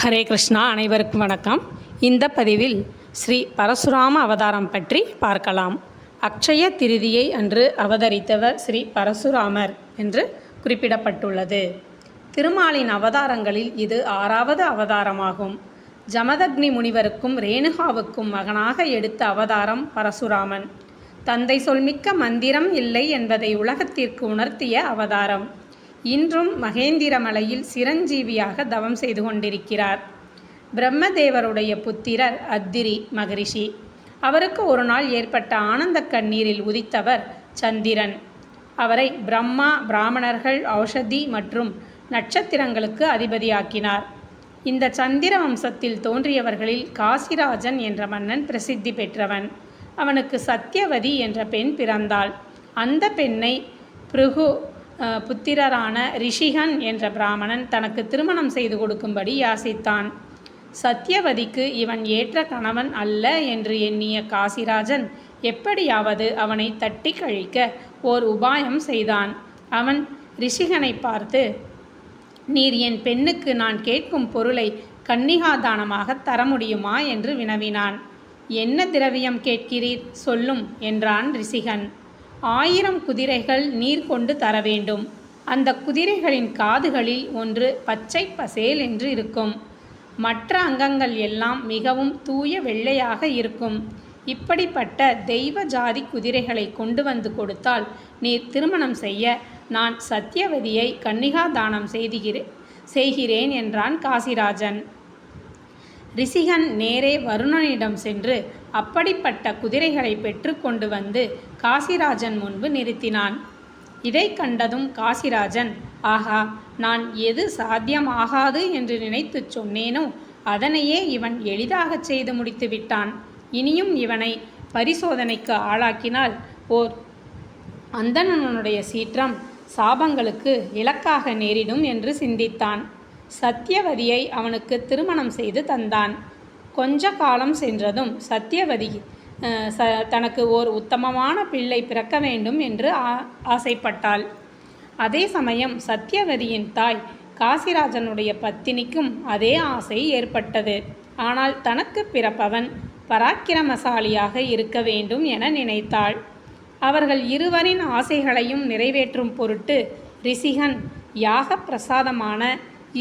ஹரே கிருஷ்ணா அனைவருக்கும் வணக்கம். இந்த பதிவில் ஸ்ரீ பரசுராம அவதாரம் பற்றி பார்க்கலாம். அக்ஷய திருதியை அன்று அவதரித்தவர் ஸ்ரீ பரசுராமர் என்று குறிப்பிடப்பட்டுள்ளது. திருமாலின் அவதாரங்களில் இது ஆறாவது அவதாரமாகும். ஜமதக்னி முனிவருக்கும் ரேணுகாவுக்கும் மகனாக எடுத்த அவதாரம் பரசுராமன். தந்தை சொல்மிக்க மந்திரம் இல்லை என்பதை உலகத்திற்கு உணர்த்திய அவதாரம். இன்றும் மகேந்திரமலையில் சிரஞ்சீவியாக தவம் செய்து கொண்டிருக்கிறார். பிரம்மதேவருடைய புத்திரர் அத்திரி மகரிஷி. அவருக்கு ஒரு நாள் ஏற்பட்ட ஆனந்த கண்ணீரில் உதித்தவர் சந்திரன். அவரை பிரம்மா பிராமணர்கள் ஔஷதி மற்றும் நட்சத்திரங்களுக்கு அதிபதியாக்கினார். இந்த சந்திர வம்சத்தில் தோன்றியவர்களில் காசிராஜன் என்ற மன்னன் பிரசித்தி பெற்றவன். அவனுக்கு சத்தியவதி என்ற பெண் பிறந்தாள். அந்த பெண்ணை பிருகு புத்திரரான ரிஷிகன் என்ற பிராமணன் தனக்கு திருமணம் செய்து கொடுக்கும்படி யாசித்தான். சத்தியவதிக்கு இவன் ஏற்ற கணவன் அல்ல என்று எண்ணிய காசிராஜன் எப்படியாவது அவனை தட்டி கழிக்க ஓர் உபாயம் செய்தான். அவன் ரிஷிகனை பார்த்து நீர் என் பெண்ணுக்கு நான் கேட்கும் பொருளை கன்னிகாதானமாக தர முடியுமா? என்று வினவினான். என்ன திரவியம் கேட்கிறீர்? சொல்லும் என்றான் ரிஷிகன் ஆயிரம் குதிரைகள் நீர் கொண்டு தர வேண்டும் அந்த குதிரைகளின் காதுகளில் ஒன்று பச்சை பசேல் என்று இருக்கும். மற்ற அங்கங்கள் எல்லாம் மிகவும் தூய வெள்ளையாக இருக்கும். இப்படிப்பட்ட தெய்வ ஜாதி குதிரைகளை கொண்டு வந்து கொடுத்தால் நீர் திருமணம் செய்ய நான் சத்தியவதியை கன்னிகா தானம் செய்துகிறேன் செய்கிறேன் என்றான் காசிராஜன். ரிஷிகன் நேரே வருணனிடம் சென்று அப்படிப்பட்ட குதிரைகளை பெற்றுக்கொண்டு வந்து காசிராஜன் முன்பு நிறுத்தினான். இதை கண்டதும் காசிராஜன் ஆகா நான் எது சாத்தியமாகாது என்று நினைத்துச் சொன்னேனோ அதனையே இவன் எளிதாகச் செய்து முடித்து விட்டான். இனியும் இவனை பரிசோதனைக்கு ஆளாக்கினால் ஓர் அந்தணனுடைய சீற்றம் சாபங்களுக்கு இலக்காக நேரிடும் என்று சிந்தித்தான். சத்தியவதியை அவனுக்கு திருமணம் செய்து தந்தான். கொஞ்ச காலம் சென்றதும் சத்தியவதி ச தனக்கு ஓர் உத்தமமான பிள்ளை பிறக்க வேண்டும் என்று ஆ ஆசைப்பட்டாள். அதே சமயம் சத்தியவதியின் தாய் காசிராஜனுடைய பத்தினிக்கும் அதே ஆசை ஏற்பட்டது. ஆனால் தனக்கு பிறப்பவன் பராக்கிரமசாலியாக இருக்க வேண்டும் என நினைத்தாள். அவர்கள் இருவரின் ஆசைகளையும் நிறைவேற்றும் பொருட்டு ரிஷிகன் யாக பிரசாதமான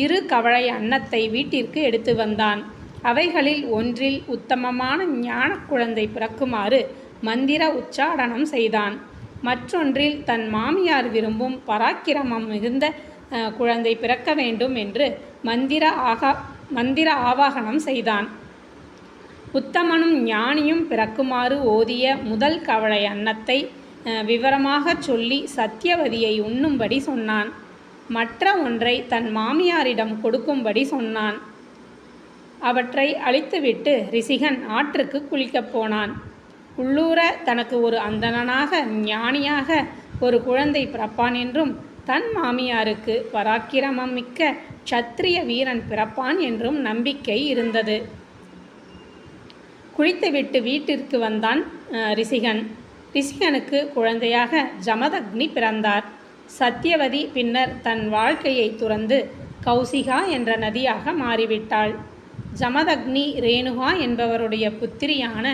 இரு கவழை அன்னத்தை வீட்டிற்கு எடுத்து வந்தான். அவைகளில் ஒன்றில் உத்தமமான ஞான குழந்தை பிறக்குமாறு மந்திர உச்சாடனம் செய்தான். மற்றொன்றில் தன் மாமியார் விரும்பும் பராக்கிரமம் மிகுந்த குழந்தை பிறக்க வேண்டும் என்று மந்திர ஆகா மந்திர ஆவாகனம் செய்தான். உத்தமனும் ஞானியும் பிறக்குமாறு ஓதிய முதல் கவளை அன்னத்தை அஹ், விவரமாகச் சொல்லி சத்தியவதியை உண்ணும்படி சொன்னான். மற்ற ஒன்றை தன் மாமியாரிடம் கொடுக்கும்படி சொன்னான். அவற்றை அழித்துவிட்டு ரிஷிகன் ஆற்றுக்கு குளிக்கப் போனான். உள்ளூர தனக்கு ஒரு அந்தணனாக ஞானியாக ஒரு குழந்தை பிறப்பான் என்றும் தன் மாமியாருக்கு பராக்கிரமம் மிக்க சத்திரிய வீரன் பிறப்பான் என்றும் நம்பிக்கை இருந்தது. குளித்துவிட்டு வீட்டிற்கு வந்தான் ரிசிகன் ரிசிகனுக்கு ரிஷிகனுக்கு குழந்தையாக ஜமதக்னி பிறந்தார். சத்தியவதி பின்னர் தன் வாழ்க்கையை துறந்து கௌசிகா என்ற நதியாக மாறிவிட்டாள். ஜமதக்னி ரேணுகா என்பவருடைய புத்திரியான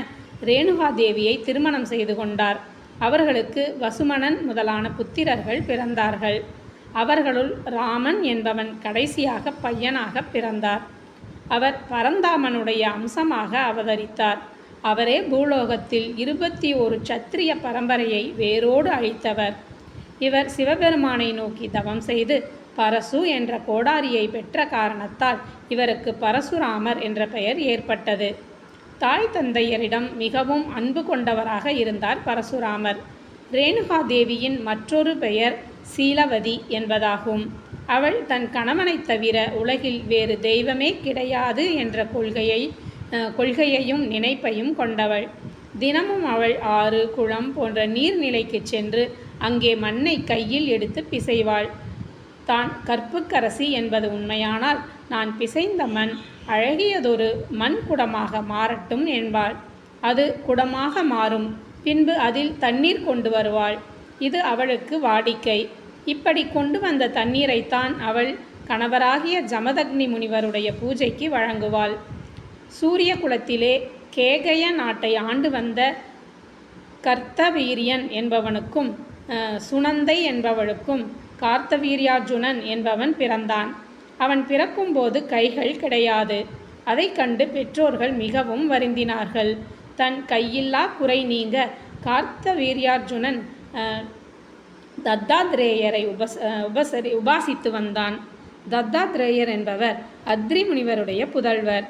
ரேணுகா தேவியை திருமணம் செய்து கொண்டார். அவர்களுக்கு வசுமணன் முதலான புத்திரர்கள் பிறந்தார்கள். அவர்களுள் ராமன் என்பவன் கடைசியாக பையனாக பிறந்தார். அவர் பரந்தாமனுடைய அம்சமாக அவதரித்தார். அவரே பூலோகத்தில் இருபத்தி ஒரு சத்திரிய பரம்பரையை வேரோடு அழித்தவர். இவர் சிவபெருமானை நோக்கி தவம் செய்து பரசு என்ற கோடாரியை பெற்ற காரணத்தால் இவருக்கு பரசுராமர் என்ற பெயர் ஏற்பட்டது. தாய் தந்தையரிடம் மிகவும் அன்பு கொண்டவராக இருந்தார் பரசுராமர். ரேணுகா தேவியின் மற்றொரு பெயர் சீலவதி என்பதாகும். அவள் தன் கணவனைத் தவிர உலகில் வேறு தெய்வமே கிடையாது என்ற கொள்கையை கொள்கையையும் நினைப்பையும் கொண்டவள். தினமும் அவள் ஆறு குளம் போன்ற நீர்நிலைக்கு சென்று அங்கே மண்ணை கையில் எடுத்து பிசைவாள். தான் கற்புக்கரசி என்பது உண்மையானால் நான் பிசைந்த மண் அழகியதொரு மண் குடமாக மாறட்டும் என்பாள். அது குடமாக மாறும். பின்பு அதில் தண்ணீர் கொண்டு வருவாள். இது அவளுக்கு வாடிக்கை. இப்படி கொண்டு வந்த தண்ணீரைத்தான் அவள் கணவராகிய ஜமதக்னி முனிவருடைய பூஜைக்கு வழங்குவாள். சூரிய குலத்திலே கேகய நாட்டை ஆண்டு வந்த கர்த்தவீரியன் என்பவனுக்கும் சுனந்தை என்பவளுக்கும் கார்த்தவீரியார்ஜுனன் என்பவன் பிறந்தான். அவன் பிறக்கும்போது கைகள் கிடையாது. அதை கண்டு பெற்றோர்கள் மிகவும் வருந்தினார்கள். தன் கையில்லா குறை நீங்க கார்த்தவீரியார்ஜுனன் தத்தாத்ரேயரை உபச உபசரி உபாசித்து வந்தான். தத்தாத்ரேயர் என்பவர் அத்ரி முனிவருடைய புதல்வர்.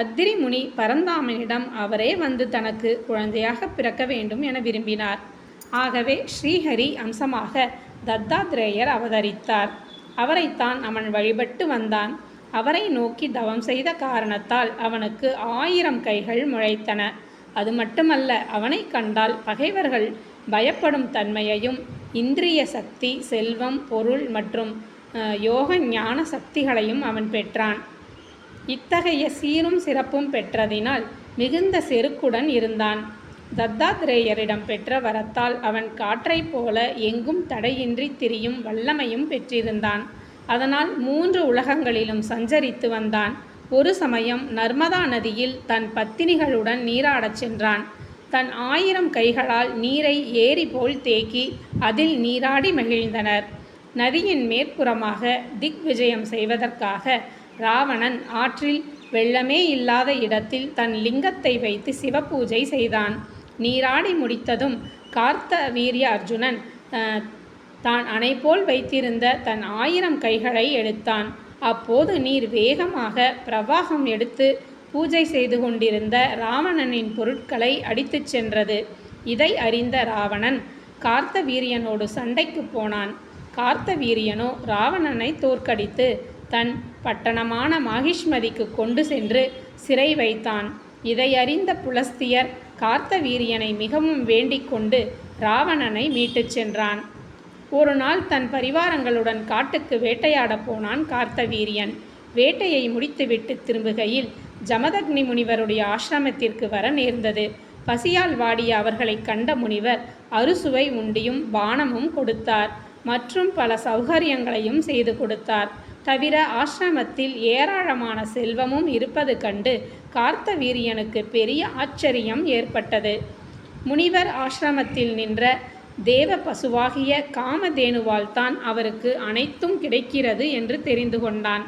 அத்ரி முனி பரந்தாமனிடம் அவரே வந்து தனக்கு குழந்தையாக பிறக்க வேண்டும் என விரும்பினார். ஆகவே ஸ்ரீஹரி அம்சமாக தத்தாத்ரேயர் அவதரித்தார். அவரைத்தான் அவன் வழிபட்டு வந்தான். அவரை நோக்கி தவம் செய்த காரணத்தால் அவனுக்கு ஆயிரம் கைகள் முளைத்தன. அது மட்டுமல்ல அவனை கண்டால் பகைவர்கள் பயப்படும் தன்மையையும் இந்திரிய சக்தி செல்வம் பொருள் மற்றும் யோக ஞான சக்திகளையும் அவன் பெற்றான். இத்தகைய சீரும் சிறப்பும் பெற்றதினால் மிகுந்த செருக்குடன் இருந்தான். தத்தாத்ரேயரிடம் பெற்ற வரத்தால் அவன் காற்றைப் போல எங்கும் தடையின்றி திரியும் வல்லமையும் பெற்றிருந்தான். அதனால் மூன்று உலகங்களிலும் சஞ்சரித்து வந்தான். ஒரு சமயம் நர்மதா நதியில் தன் பத்தினிகளுடன் நீராடச் சென்றான். தன் ஆயிரம் கைகளால் நீரை ஏரி போல் தேக்கி அதில் நீராடி மகிழ்ந்தனர். நதியின் மேற்புறமாக திக் விஜயம் செய்வதற்காக ராவணன் ஆற்றில் வெள்ளமே இல்லாத இடத்தில் தன் லிங்கத்தை வைத்து சிவபூஜை செய்தான். நீராடி முடித்ததும் கார்த்த வீரிய அர்ஜுனன் தான் அணைப்போல் வைத்திருந்த தன் ஆயிரம் கைகளை எடுத்தான். அப்போது நீர் வேகமாக பிரவாகம் எடுத்து பூஜை செய்து கொண்டிருந்த ராவணனின் பொருட்களை அடித்துச் சென்றது. இதை அறிந்த ராவணன் கார்த்தவீரியனோடு சண்டைக்கு போனான். கார்த்தவீரியனோ ராவணனை தோற்கடித்து தன் பட்டணமான மகிஷ்மதிக்கு கொண்டு சென்று சிறை வைத்தான். இதை அறிந்த புலஸ்தியர் கார்த்தவீரியனை மிகவும் வேண்டிக் கொண்டு ராவணனை மீட்டுச் சென்றான். ஒரு நாள் தன் பரிவாரங்களுடன் காட்டுக்கு வேட்டையாடப் போனான் கார்த்தவீரியன். வேட்டையை முடித்துவிட்டு திரும்புகையில் ஜமதக்னி முனிவருடைய ஆசிரமத்திற்கு வர நேர்ந்தது. பசியால் வாடிய அவர்களை கண்ட முனிவர் அறுசுவை உண்டியும் பானமும் கொடுத்தார். மற்றும் பல சௌகரியங்களையும் செய்து கொடுத்தார். தவிர ஆசிரமத்தில் ஏராளமான செல்வமும் இருப்பது கண்டு கார்த்தவீரியனுக்கு பெரிய ஆச்சரியம் ஏற்பட்டது. முனிவர் ஆசிரமத்தில் நின்ற தேவ பசுவாகிய காமதேனுவால் தான் அவருக்கு அனைத்தும் கிடைக்கிறது என்று தெரிந்து கொண்டான்.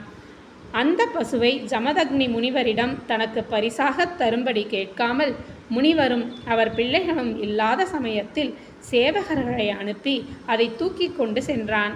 அந்த பசுவை ஜமதக்னி முனிவரிடம் தனக்கு பரிசாக தரும்படி கேட்காமல் முனிவரும் அவர் பிள்ளைகளும் இல்லாத சமயத்தில் சேவகர்களை அனுப்பி அதை தூக்கி கொண்டு சென்றான்.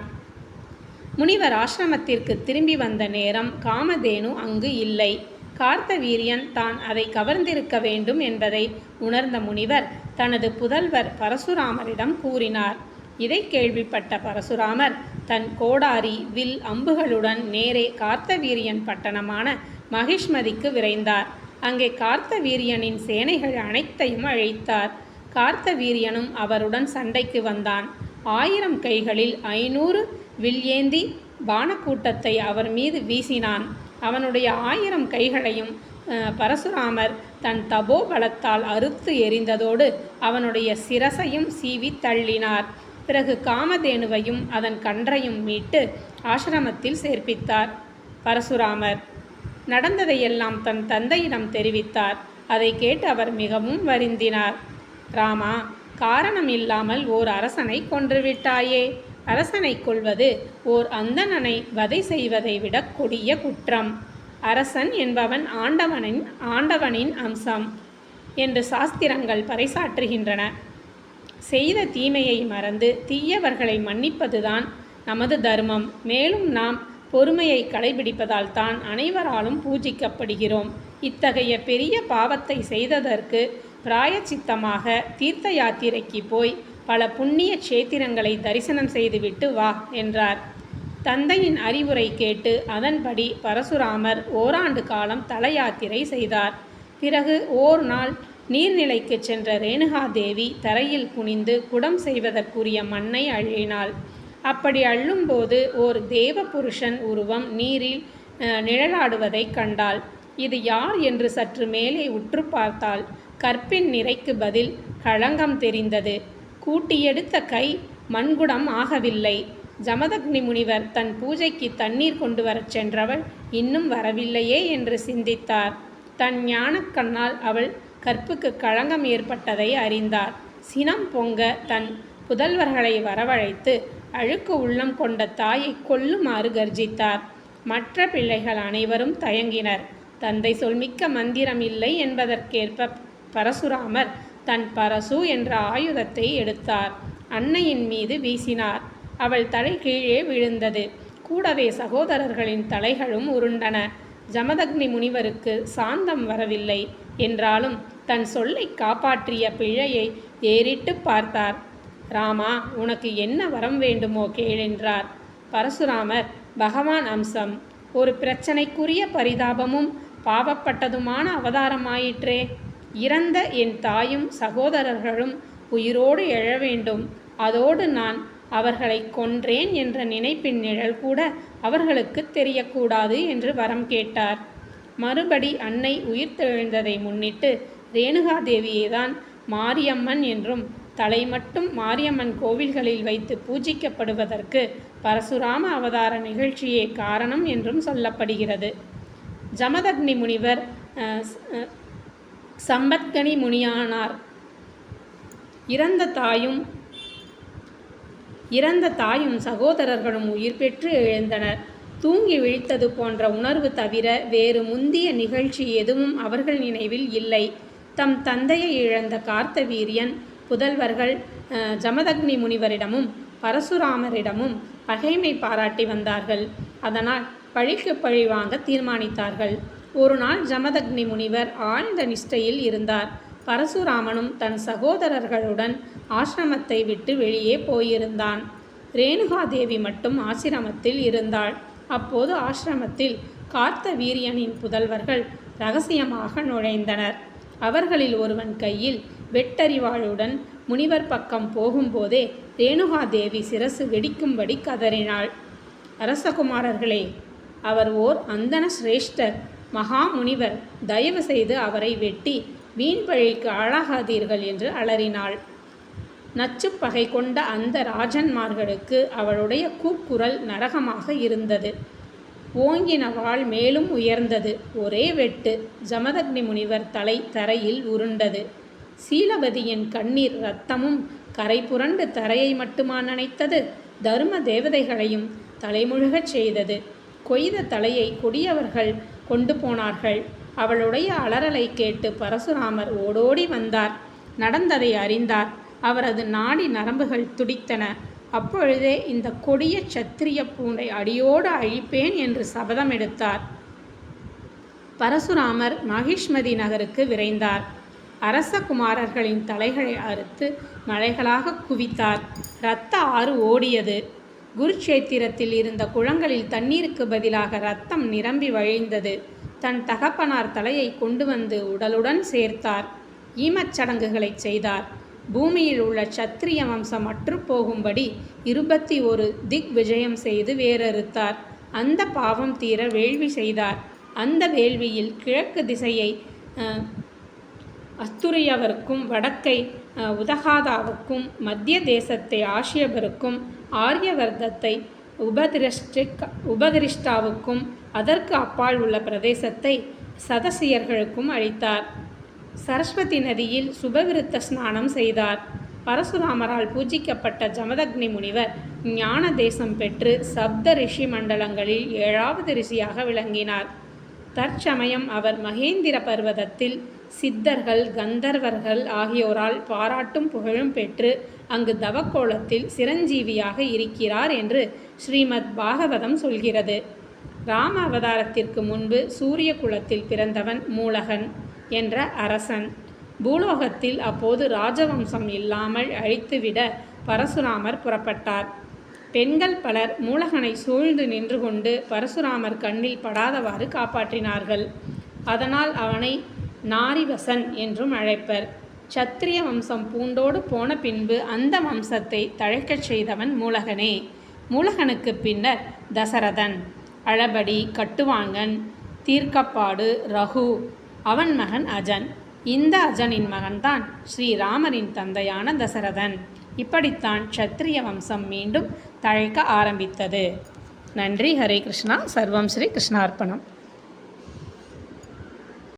முனிவர் ஆசிரமத்திற்கு திரும்பி வந்த நேரம் காமதேனு அங்கு இல்லை. கார்த்தவீரியன் தான் அதை கவர்ந்திருக்க வேண்டும் என்பதை உணர்ந்த முனிவர் தனது புதல்வர் பரசுராமரிடம் கூறினார். இதை கேள்விப்பட்ட பரசுராமர் தன் கோடாரி வில் அம்புகளுடன் நேரே கார்த்தவீரியன் பட்டணமான மகிஷ்மதிக்கு விரைந்தார். அங்கே கார்த்தவீரியனின் சேனைகள் அனைத்தையும் அழைத்தார். கார்த்தவீரியனும் அவருடன் சண்டைக்கு வந்தான். ஆயிரம் கைகளில் ஐநூறு வில்ஏந்தி பானக்கூட்டத்தை அவர் மீது வீசினான். அவனுடைய ஆயிரம் கைகளையும் பரசுராமர் தன் தபோபலத்தால் அறுத்து எறிந்ததோடு அவனுடைய சிரசையும் சீவி தள்ளினார். பிறகு காமதேனுவையும் அதன் கன்றையும் மீட்டு ஆசிரமத்தில் சேர்ப்பித்தார் பரசுராமர். நடந்ததையெல்லாம் தன் தந்தையிடம் தெரிவித்தார். அதை கேட்டு அவர் மிகவும் வருந்தினார். ராமா காரணம் இல்லாமல் ஓர் அரசனை கொன்றுவிட்டாயே. அரசனை கொள்வது ஓர் அந்தணனை வதை செய்வதை விட கொடிய குற்றம். அரசன் என்பவன் ஆண்டவனின் ஆண்டவனின் அம்சம் என்று சாஸ்திரங்கள் பறைசாற்றுகின்றன. செய்த தீமையை மறந்து தீயவர்களை மன்னிப்பதுதான் நமது தர்மம். மேலும் நாம் பொறுமையை கடைபிடிப்பதால் தான் அனைவராலும் பூஜிக்கப்படுகிறோம். இத்தகைய பெரிய பாவத்தை செய்ததற்கு பிராயச்சித்தமாக தீர்த்த யாத்திரைக்கு போய் பல புண்ணிய க்ஷேத்திரங்களை தரிசனம் செய்துவிட்டு வா என்றார். தந்தையின் அறிவுரை கேட்டு அதன்படி பரசுராமர் ஓராண்டு காலம் தல யாத்திரை செய்தார். பிறகு ஓர் நாள் நீர்நிலைக்கு சென்ற ரேணுகாதேவி தரையில் குனிந்து குடம் செய்வதற்குரிய மண்ணை அள்ளினாள். அப்படி அள்ளும்போது ஓர் தேவ புருஷன் உருவம் நீரில் நிழலாடுவதைக் கண்டாள். இது யார் என்று சற்று மேலே உற்று பார்த்தாள். கற்பின் நிறைக்கு பதில் களங்கம் தெரிந்தது. கூட்டியெடுத்த கை மண்குடம் ஆகவில்லை. ஜமதக்னி முனிவர் தன் பூஜைக்கு தண்ணீர் கொண்டு வரச் சென்றவள் இன்னும் வரவில்லையே என்று சிந்தித்தார். தன் ஞானக்கண்ணால் அவள் கற்புக்கு களங்கம் ஏற்பட்டதை அறிந்தார். சினம் பொங்க தன் புதல்வர்களை வரவழைத்து அழுக்கு உள்ளம் கொண்ட தாயை கொல்லுமாறு கர்ஜித்தார். மற்ற பிள்ளைகள் அனைவரும் தயங்கினர். தந்தை சொல்மிக்க மந்திரம் இல்லை என்பதற்கேற்ப பரசுராமர் தன் பரசு என்ற ஆயுதத்தை எடுத்தார். அன்னையின் மீது வீசினார். அவள் தலை கீழே விழுந்தது. கூடவே சகோதரர்களின் தலைகளும் உருண்டன. ஜமதக்னி முனிவருக்கு சாந்தம் வரவில்லை என்றாலும் தன் சொல்லை காப்பாற்றிய பிழையை ஏறிட்டு பார்த்தார். ராமா உனக்கு என்ன வரம் வேண்டுமோ கேளென்றார் பரசுராமர் பகவான் அம்சம். ஒரு பிரச்சனைக்குரிய பரிதாபமும் பாவப்பட்டதுமான அவதாரமாயிற்றே. இறந்த என் தாயும் சகோதரர்களும் உயிரோடு எழ வேண்டும். அதோடு நான் அவர்களை கொன்றேன் என்ற நினைப்பின் நிழல் கூட அவர்களுக்கு தெரியக்கூடாது என்று வரம் கேட்டார். மறுபடி அன்னை உயிர்த்தெழுந்ததை முன்னிட்டு ரேணுகாதேவியை தான் மாரியம்மன் என்றும் தலை மட்டும் மாரியம்மன் கோவில்களில் வைத்து பூஜிக்கப்படுவதற்கு பரசுராம அவதார நிகழ்ச்சியே காரணம் என்றும் சொல்லப்படுகிறது. ஜமதக்னி முனிவர் சம்பத்கனி முனியானார். இறந்த தாயும் இறந்த தாயும் சகோதரர்களும் உயிர் பெற்று எழுந்தனர். தூங்கி விழித்தது போன்ற உணர்வு தவிர வேறு முந்திய நிகழ்ச்சி எதுவும் அவர்கள் நினைவில் இல்லை. தம் தந்தையை இழந்த கார்த்தவீரியன் புதல்வர்கள் ஜமதக்னி முனிவரிடமும் பரசுராமரிடமும் பகைமை பாராட்டி வந்தார்கள். அதனால் பழிக்கு பழி வாங்க தீர்மானித்தார்கள். ஒரு நாள் ஜமதக்னி முனிவர் ஆழ்ந்த நிஷ்டையில் இருந்தார். பரசுராமனும் தன் சகோதரர்களுடன் ஆசிரமத்தை விட்டு வெளியே போயிருந்தான். ரேணுகாதேவி மட்டும் ஆசிரமத்தில் இருந்தாள். அப்போது ஆசிரமத்தில் கார்த்த வீரியனின் புதல்வர்கள் ரகசியமாக நுழைந்தனர். அவர்களில் ஒருவன் கையில் வெட்டறிவாளுடன் முனிவர் பக்கம் போகும்போதே ரேணுகாதேவி சிரசு வெடிக்கும்படி கதறினாள். அரசகுமாரர்களே அவர் ஓர் அந்தன சிரேஷ்டர். மகா முனிவர் தயவு செய்து அவரை வெட்டி வீண் பழிக்கு ஆளாகாதீர்கள் என்று அலறினாள். நச்சு பகை கொண்ட அந்த ராஜன்மார்களுக்கு அவளுடைய கூக்குரல் நரகமாக இருந்தது. ஓங்கின வாள் மேலும் உயர்ந்தது. ஒரே வெட்டு ஜமதக்னி முனிவர் தலை தரையில் உருண்டது. சீலபதியின் கண்ணீர் இரத்தமும் கரை புரண்டு தரையை மட்டுமா நனைத்தது? தர்ம தேவதைகளையும் தலைமுழுகச் செய்தது. கொய்த தலையை கொடியவர்கள் கொண்டு போனார்கள். அவளுடைய அலறலை கேட்டு பரசுராமர் ஓடோடி வந்தார். நடந்ததை அறிந்தார். அவரது நாடி நரம்புகள் துடித்தன. அப்பொழுதே இந்த கொடிய சத்திரிய பூண்டை அடியோடு அழிப்பேன் என்று சபதம் எடுத்தார். பரசுராமர் மகிஷ்மதி நகருக்கு விரைந்தார். அரச குமாரர்களின் தலைகளை அறுத்து மலைகளாக குவித்தார். இரத்த ஆறு ஓடியது. குருட்சேத்திரத்தில் இருந்த குளங்களில் தண்ணீருக்கு பதிலாக ரத்தம் நிரம்பி வழிந்தது. தன் தகப்பனார் தலையை கொண்டு வந்து உடலுடன் சேர்த்தார். ஈமச் சடங்குகளைச் செய்தார். பூமியில் உள்ள சத்திரிய வம்சம் அற்றுப்போகும்படி இருபத்தி ஒரு திக் விஜயம் செய்து வேறறுத்தார். அந்த பாவம் தீர வேள்வி செய்தார். அந்த வேள்வியில் கிழக்கு திசையை அஸ்துரியவருக்கும் வடக்கை உதகாதாவுக்கும் மத்திய தேசத்தை ஆஷியபருக்கும் ஆரியவர்தத்தை உபதிரஷ்டிக் உபதிரிஷ்டாவுக்கும் அதற்கு அப்பால் உள்ள பிரதேசத்தை சதசியர்களுக்கும் அளித்தார். சரஸ்வதி நதியில் சுபவிருத்த ஸ்நானம் செய்தார். பரசுராமரால் பூஜிக்கப்பட்ட ஜமதக்னி முனிவர் ஞான தேசம் பெற்று சப்த ரிஷி மண்டலங்களில் ஏழாவது ரிஷியாக விளங்கினார். தற்சமயம் அவர் மகேந்திர பர்வதத்தில் சித்தர்கள் கந்தர்வர்கள் ஆகியோரால் பாராட்டும் புகழும் பெற்று அங்கு தவக்கோலத்தில் சிரஞ்சீவியாக இருக்கிறார் என்று ஸ்ரீமத் பாகவதம் சொல்கிறது. ராம அவதாரத்திற்கு முன்பு சூரிய குலத்தில் பிறந்தவன் மூலகன் என்ற அரசன். பூலோகத்தில் அப்போது ராஜவம்சம் இல்லாமல் அழித்துவிட பரசுராமர் புறப்பட்டார். பெண்கள் பலர் மூலகனை சூழ்ந்து நின்று கொண்டு பரசுராமர் கண்ணில் படாதவாறு காப்பாற்றினார்கள். அதனால் அவனை நாரிவசன் என்றும் அழைப்பர். சத்திரிய வம்சம் பூண்டோடு போன பின்பு அந்த வம்சத்தை தழைக்கச் செய்தவன் மூலகனே. மூலகனுக்கு பின்னர் தசரதன். அழபடி கட்டுவாங்கன் தீர்க்கப்பாடு ரகு. அவன் மகன் அஜன். இந்த அஜனின் மகன்தான் ஸ்ரீராமரின் தந்தையான தசரதன். இப்படித்தான் சத்திரிய வம்சம் மீண்டும் தழைக்க ஆரம்பித்தது. நன்றி. ஹரே கிருஷ்ணா. சர்வம் ஸ்ரீ கிருஷ்ணார்ப்பணம்.